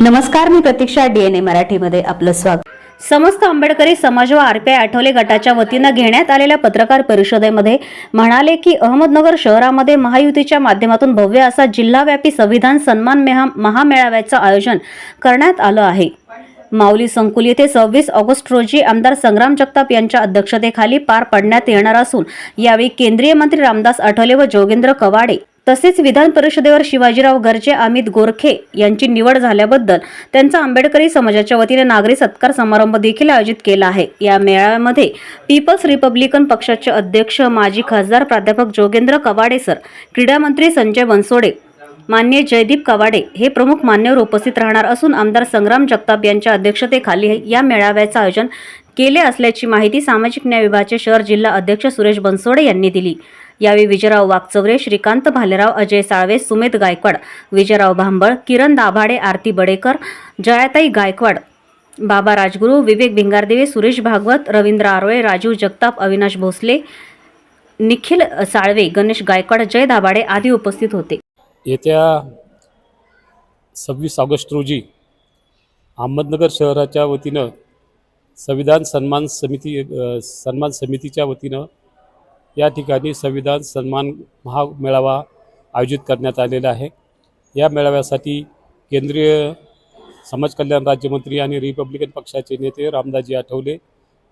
नमस्कार मी प्रतीक्षा डीएनए मराठीमध्ये आपलं स्वागत. समस्त आंबेडकरी समाज व आरपीआय आठवले गटाच्या वतीनं घेण्यात आलेल्या पत्रकार परिषदेमध्ये म्हणाले की अहमदनगर शहरामध्ये महायुतीच्या माध्यमातून भव्य असा जिल्हाव्यापी संविधान सन्मान मेहा महामेळाव्याचं आयोजन करण्यात आलं आहे. माऊली संकुल येथे सव्वीस ऑगस्ट रोजी आमदार संग्राम जगताप यांच्या अध्यक्षतेखाली पार पाडण्यात येणार असून यावेळी केंद्रीय मंत्री रामदास आठवले व जोगेंद्र कवाडे तसेच विधान परिषदेवर शिवाजीराव घरचे अमित गोरखे यांची निवड झाल्याबद्दल त्यांचा आंबेडकरी समाजाच्या वतीने नागरी सत्कार समारंभ देखील आयोजित केला आहे. या मेळाव्यामध्ये पीपल्स रिपब्लिकन पक्षाचे अध्यक्ष माजी खासदार प्राध्यापक जोगेंद्र कवाडे सर क्रीडा मंत्री संजय बनसोडे मान्य जयदीप कवाडे हे प्रमुख मान्यवर उपस्थित राहणार असून आमदार संग्राम जगताप यांच्या अध्यक्षतेखाली या मेळाव्याचं आयोजन केले असल्याची माहिती सामाजिक न्याय विभागाचे शहर जिल्हा अध्यक्ष सुरेश बनसोडे यांनी दिली. यावेळी विजयराव वागचौरे श्रीकांत भालेराव अजय साळवे सुमेध गायकवाड विजयराव भांबळ किरण दाभाडे आरती बडेकर जयाताई गायकवाड बाबा राजगुरू विवेक भिंगारदेवे सुरेश भागवत रवींद्र आरोळे राजू जगताप अविनाश भोसले निखिल साळवे गणेश गायकवाड जय दाभाडे आदी उपस्थित होते. येत्या सव्वीस ऑगस्ट रोजी अहमदनगर शहराच्या वतीनं संविधान सन्मान समिती सन्मान समितीच्या वतीनं या ठिकाणी संविधान सन्मान महामेळावा आयोजित करण्यात आलेला आहे. या मेळाव्यासाठी केंद्रीय समाज कल्याण राज्यमंत्री आणि रिपब्लिकन पक्षाचे नेते रामदासजी आठवले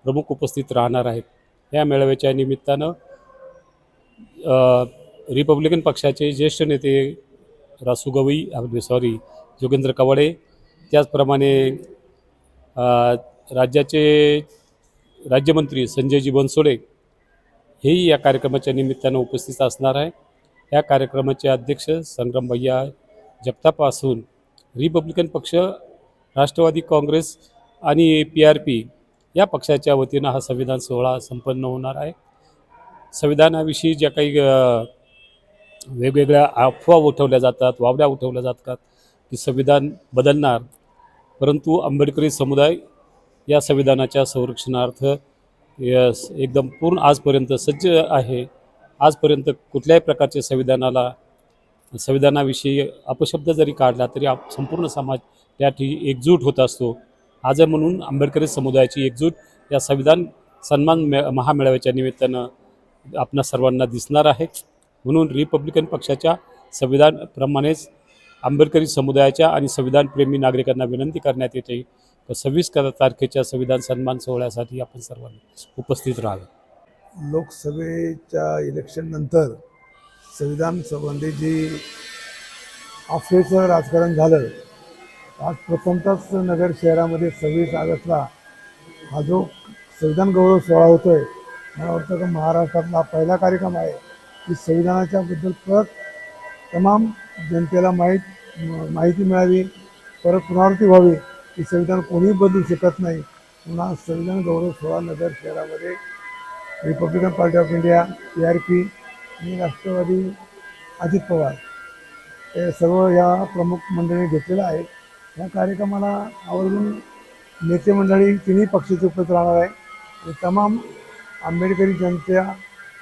प्रमुख उपस्थित राहणार आहेत. या मेळाव्याच्या निमित्तानं रिपब्लिकन पक्षाचे ज्येष्ठ नेते रासू गवई सॉरी जोगेंद्र कवाडे त्याचप्रमाणे राज्याचे राज्यमंत्री संजयजी बनसोडे हेही या कार्यक्रमाच्या निमित्तानं उपस्थित असणार आहे. या कार्यक्रमाचे अध्यक्ष संग्राम भैया जगतापासून रिपब्लिकन पक्ष राष्ट्रवादी काँग्रेस आणि पी आर पी या पक्षाच्या वतीनं हा संविधान सोहळा संपन्न होणार आहे. संविधानाविषयी ज्या काही वेगवेगळ्या अफवा उठवल्या जातात वावड्या उठवल्या जातात की संविधान बदलणार. परंतु आंबेडकरी समुदाय या संविधानाच्या संरक्षणार्थ यस एकदम पूर्ण आजपर्यंत सज्ज आहे. आजपर्यंत कुठल्याही प्रकारच्या संविधानाला संविधानाविषयी अपशब्द जरी काढला तरी आप संपूर्ण समाज त्या ठिकाणी एकजूट होत असतो. आज म्हणून आंबेडकरी समुदायाची एकजूट या संविधान सन्मान मे महामेळाव्याच्या निमित्तानं आपणा सर्वांना दिसणार आहे. म्हणून रिपब्लिकन पक्षाच्या संविधानप्रमाणेच आंबेडकरी समुदायाच्या आणि संविधानप्रेमी नागरिकांना विनंती करण्यात येते. सव्वीस क- तारखेच्या संविधान सन्मान सोहळ्यासाठी आपण सर्वांनी उपस्थित राहावे. लोकसभेच्या इलेक्शननंतर संविधान संबंधी जी अफवेचं राजकारण झालं आज प्रथमतःच नगर शहरामध्ये सव्वीस ऑगस्टला हा जो संविधान गौरव सोहळा होतो आहे मला वाटतं का महाराष्ट्रातला पहिला कार्यक्रम आहे की संविधानाच्या बद्दल परत तमाम जनतेला माहीत माहिती मिळावी परत पुनरावृत्ती व्हावी. की संविधान कोणीही बदलू शकत नाही. पुन्हा संविधान गौरव सोहळा नगर शहरामध्ये Republican Party of India P R P आणि राष्ट्रवादी अजित पवार हे सर्व या प्रमुख मंडळी घेतलेलं आहे या कार्यक्रमाला आवर्जून नेते मंडळी तिन्ही पक्षाचे उपस्थित राहणार आहे आणि तमाम आंबेडकरी जनतेच्या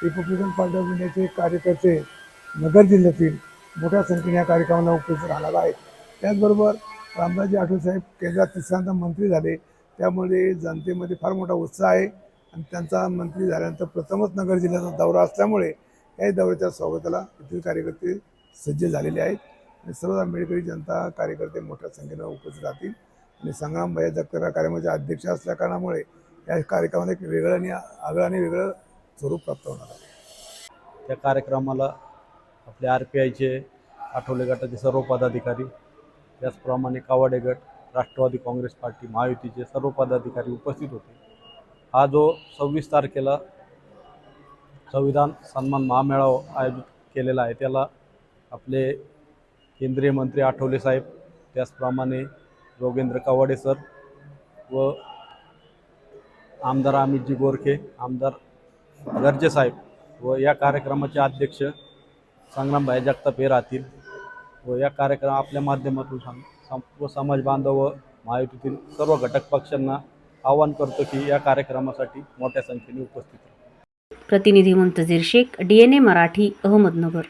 रिपब्लिकन पार्टी ऑफ इंडियाचे कार्यकर्ते नगर जिल्ह्यातील मोठ्या संख्येने या कार्यक्रमाला उपस्थित राहणार आहेत. त्याचबरोबर रामदासजी आठवले साहेब केंद्रात तिसऱ्यांदा मंत्री झाले. त्यामुळे जनतेमध्ये फार मोठा उत्साह आहे. आणि त्यांचा मंत्री झाल्यानंतर प्रथमच नगर जिल्ह्याचा दौरा असल्यामुळे याही दौऱ्याच्या स्वागताला येथील कार्यकर्ते सज्ज झालेले आहेत. आणि सर्व आंबेडकरी जनता कार्यकर्ते मोठ्या संख्येनं उपस्थित राहतील. आणि संग्राम भैया जगकर या कार्यक्रमाचे अध्यक्ष असल्या कारणामुळे या कार्यक्रमाला एक वेगळं आणि आगळं आणि वेगळं स्वरूप प्राप्त होणार आहे. त्या कार्यक्रमाला आपले आर पी आयचे आठवले गटाचे सर्व पदाधिकारी त्याचप्रमाणे कावाडे गट राष्ट्रवादी काँग्रेस पार्टी महायुतीचे सर्व पदाधिकारी उपस्थित होते. हा जो सव्वीस तारखेला संविधान सन्मान महामेळावा आयोजित केलेला आहे त्याला आपले केंद्रीय मंत्री आठवले साहेब त्याचप्रमाणे योगेंद्र कवाडे सर व आमदार अमितजी गोरखे आमदार गर्जे साहेब व या कार्यक्रमाचे अध्यक्ष संग्रामभाई जगताप हे राहतील. व या कार्यक्रम आपल्या माध्यमातून सांग व समाज बांधव व महायुतीतील सर्व घटक पक्षांना आवाहन करतो की या कार्यक्रमासाठी मोठ्या संख्येने उपस्थित प्रतिनिधी मुंतजीर शेख ए मराठी अहमदनगर.